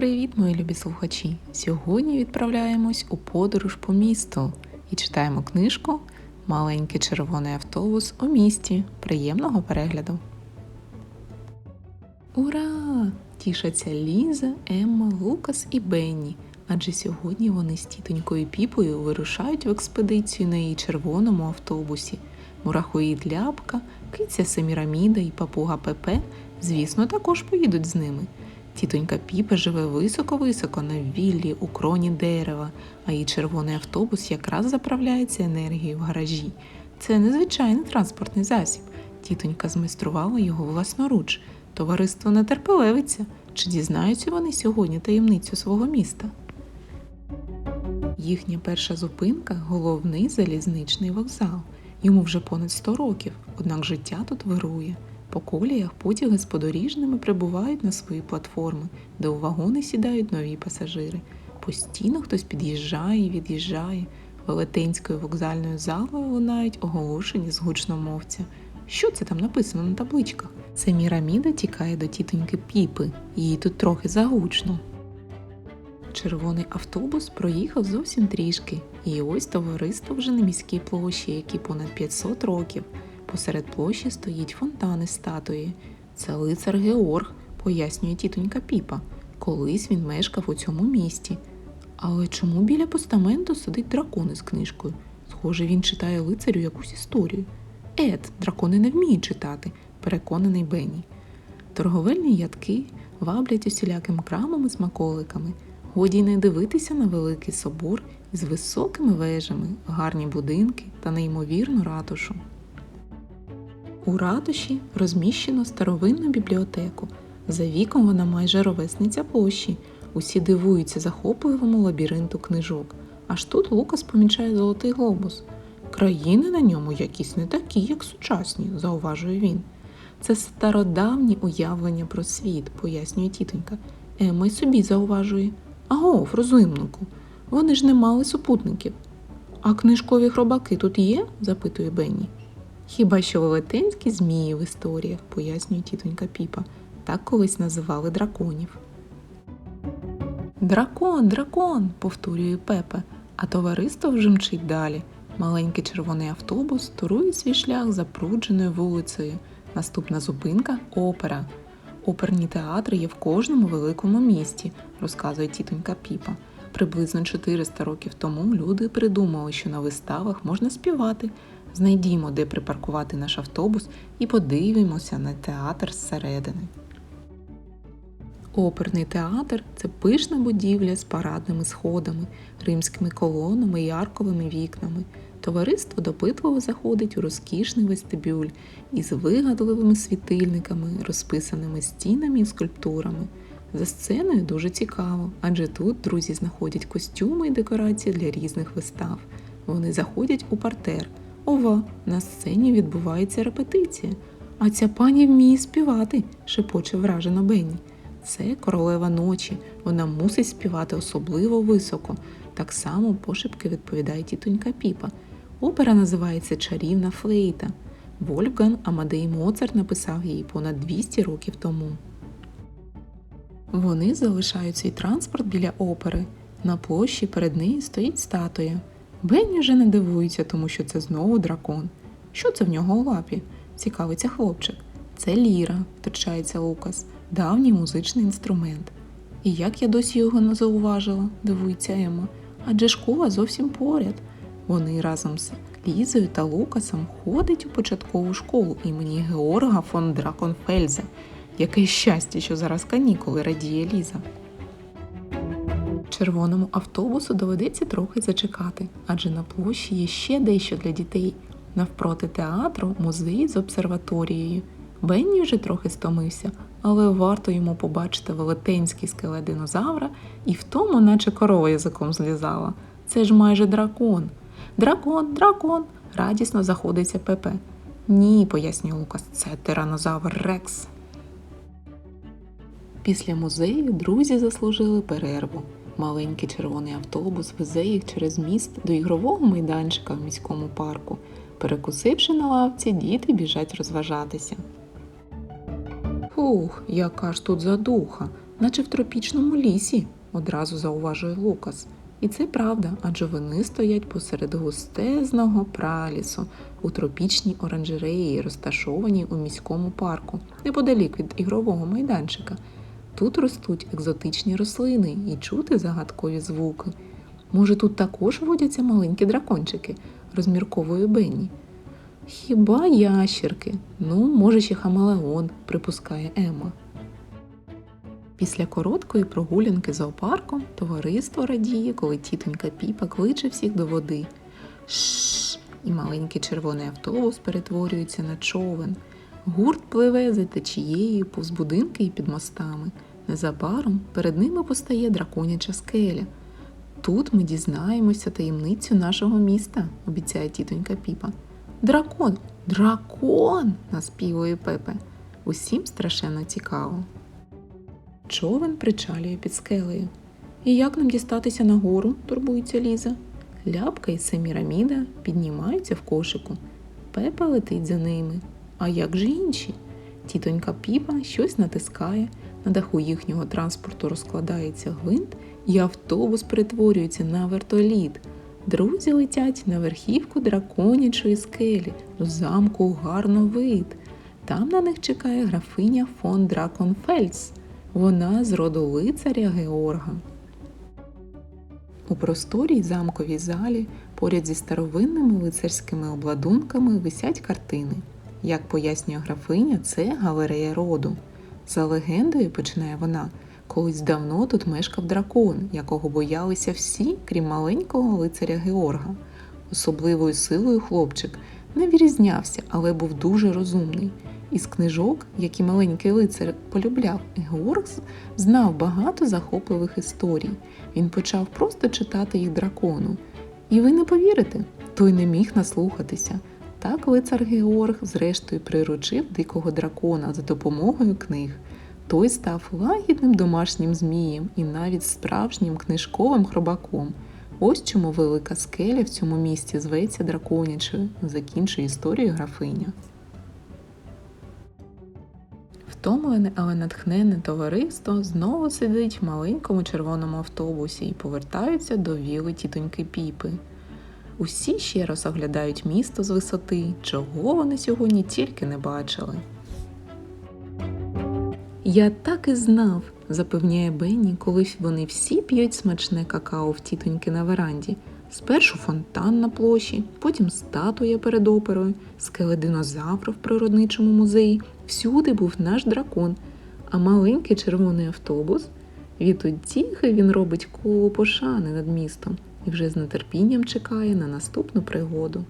Привіт, мої любі слухачі! Сьогодні відправляємось у подорож по місту і читаємо книжку Маленький червоний автобус у місті. Приємного перегляду! Ура! Тішаться Ліза, Емма, Лукас і Бенні. Адже сьогодні вони з тітонькою Піпою вирушають в експедицію на її червоному автобусі. Мурахоїд Ляпка, киця Семіраміда і папуга Пепе, звісно, також поїдуть з ними. Тітонька Піпа живе високо-високо на віллі у кроні дерева, а її червоний автобус якраз заправляється енергією в гаражі. Це незвичайний транспортний засіб. Тітонька змайструвала його власноруч. Товариство не терпелевиться. Чи дізнаються вони сьогодні таємницю свого міста? Їхня перша зупинка головний залізничний вокзал. Йому вже понад 100 років, однак життя тут вирує. По коліях потяги з подоріжними прибувають на свої платформи, де у вагони сідають нові пасажири. Постійно хтось під'їжджає і від'їжджає. Велетенською вокзальною залою лунають оголошення з гучномовця. Що це там написано на табличках? Це Міраміда тікає до тітоньки Піпи, їй тут трохи загучно. Червоний автобус проїхав зовсім трішки, і ось товариство вже на міській площі, які понад 500 років. Посеред площі стоїть фонтан із статуї. Це лицар Георг, пояснює тітонька Піпа. Колись він мешкав у цьому місті. Але чому біля постаменту сидить дракон із книжкою? Схоже, він читає лицарю якусь історію. Ед, дракони не вміють читати, переконаний Бенні. Торговельні ядки ваблять усіляким крамом і смаколиками. Годі й не дивитися на великий собор із високими вежами, гарні будинки та неймовірну ратушу. У ратуші розміщено старовинну бібліотеку. За віком вона майже ровесниця площі. Усі дивуються захопливому лабіринту книжок. Аж тут Лукас помічає золотий глобус. Країни на ньому якісь не такі, як сучасні, зауважує він. Це стародавні уявлення про світ, пояснює тітонька. Ема й собі зауважує. Агов, розумнику, вони ж не мали супутників. А книжкові хробаки тут є? запитує Бенні. Хіба що велетенські змії в історіях, пояснює тітонька Піпа. Так колись називали драконів. Дракон, дракон, повторює Пепе, а товариство вже мчить далі. Маленький червоний автобус турує свій шлях запрудженою вулицею. Наступна зупинка опера. Оперні театри є в кожному великому місті, розказує тітонька Піпа. Приблизно 400 років тому люди придумали, що на виставах можна співати. Знайдімо, де припаркувати наш автобус, і подивимося на театр зсередини. Оперний театр це пишна будівля з парадними сходами, римськими колонами і арковими вікнами. Товариство допитливо заходить у розкішний вестибюль із вигадливими світильниками, розписаними стінами і скульптурами. За сценою дуже цікаво, адже тут друзі знаходять костюми і декорації для різних вистав. Вони заходять у партер. Ова, на сцені відбувається репетиція. А ця пані вміє співати, шепоче вражено Бенні. Це королева ночі. Вона мусить співати особливо високо. Так само пошепки відповідає тітонька Піпа. Опера називається Чарівна флейта. Вольфган Амадей Моцарт написав її понад 200 років тому. Вони залишають свій транспорт біля опери. На площі перед нею стоїть статуя. Бенні вже не дивується, тому що це знову дракон. Що це в нього у лапі? Цікавиться хлопчик. Це ліра, втручається Лукас, давній музичний інструмент. І як я досі його не зауважила, дивується Ема, адже школа зовсім поряд. Вони разом з Лізою та Лукасом ходять у початкову школу імені Георга фон Драконфельза. Яке щастя, що зараз канікули радіє Ліза. Червоному автобусу доведеться трохи зачекати, адже на площі є ще дещо для дітей. Навпроти театру музей з обсерваторією. Бенні вже трохи стомився, але варто йому побачити велетенський скелет динозавра і в тому, наче корова язиком злізала. Це ж майже дракон. Дракон, дракон. радісно заходиться Пепе. Ні, пояснює Лукас, це тиранозавр Рекс. Після музею друзі заслужили перерву. Маленький червоний автобус везе їх через міст до ігрового майданчика в міському парку. Перекусивши на лавці, діти біжать розважатися. Фух, яка ж тут задуха. наче в тропічному лісі, одразу зауважує Лукас. І це правда, адже вони стоять посеред густезного пралісу у тропічній оранжереї, розташованій у міському парку, неподалік від ігрового майданчика. Тут ростуть екзотичні рослини і чути загадкові звуки. Може, тут також водяться маленькі дракончики, розмірковує Бенні. Хіба ящерки? Ну, може, ще хамелеон, припускає Емма. Після короткої прогулянки зоопарком товариство радіє, коли тітонька Піпа кличе всіх до води. Шш! І маленький червоний автобус перетворюється на човен. Гурт пливе за течією повз будинки і під мостами. Незабаром перед ними постає драконяча скеля. Тут ми дізнаємося таємницю нашого міста, обіцяє тітонька Піпа. Дракон! Дракон! наспівує Пепе. Усім страшенно цікаво. Човен причалює під скелею. І як нам дістатися нагору? турбується Ліза. Ляпка і Семіраміда піднімаються в кошику. Пепа летить за ними. А як же інші? Тітонька Піпа щось натискає, на даху їхнього транспорту розкладається гвинт, і автобус перетворюється на вертоліт. Друзі летять на верхівку драконячої скелі, до замку гарно вид. Там на них чекає графиня фон Драконфельдс. Вона з роду лицаря Георга. У просторій замковій залі поряд зі старовинними лицарськими обладунками висять картини. Як пояснює графиня, це галерея роду. За легендою, починає вона, колись давно тут мешкав дракон, якого боялися всі, крім маленького лицаря Георга. Особливою силою хлопчик не вирізнявся, але був дуже розумний. Із книжок, які маленький лицар полюбляв, Георг знав багато захопливих історій. Він почав просто читати їх дракону. І ви не повірите, той не міг наслухатися. Так лицар Георг зрештою приручив дикого дракона за допомогою книг. Той став лагідним домашнім змієм і навіть справжнім книжковим хробаком. Ось чому велика скеля в цьому місті зветься драконячою, закінчує історію графиня. Втомлене, але натхненне товариство знову сидить в маленькому червоному автобусі і повертаються до віли тітоньки Піпи. Усі ще раз оглядають місто з висоти, чого вони сьогодні тільки не бачили. Я так і знав, запевняє Бенні, коли вони всі п'ють смачне какао в тітоньки на веранді. Спершу фонтан на площі, потім статуя перед оперою, скеле динозавра в природничому музеї. Всюди був наш дракон, а маленький червоний автобус. Відтоді він робить коло пошани над містом і вже з нетерпінням чекає на наступну пригоду.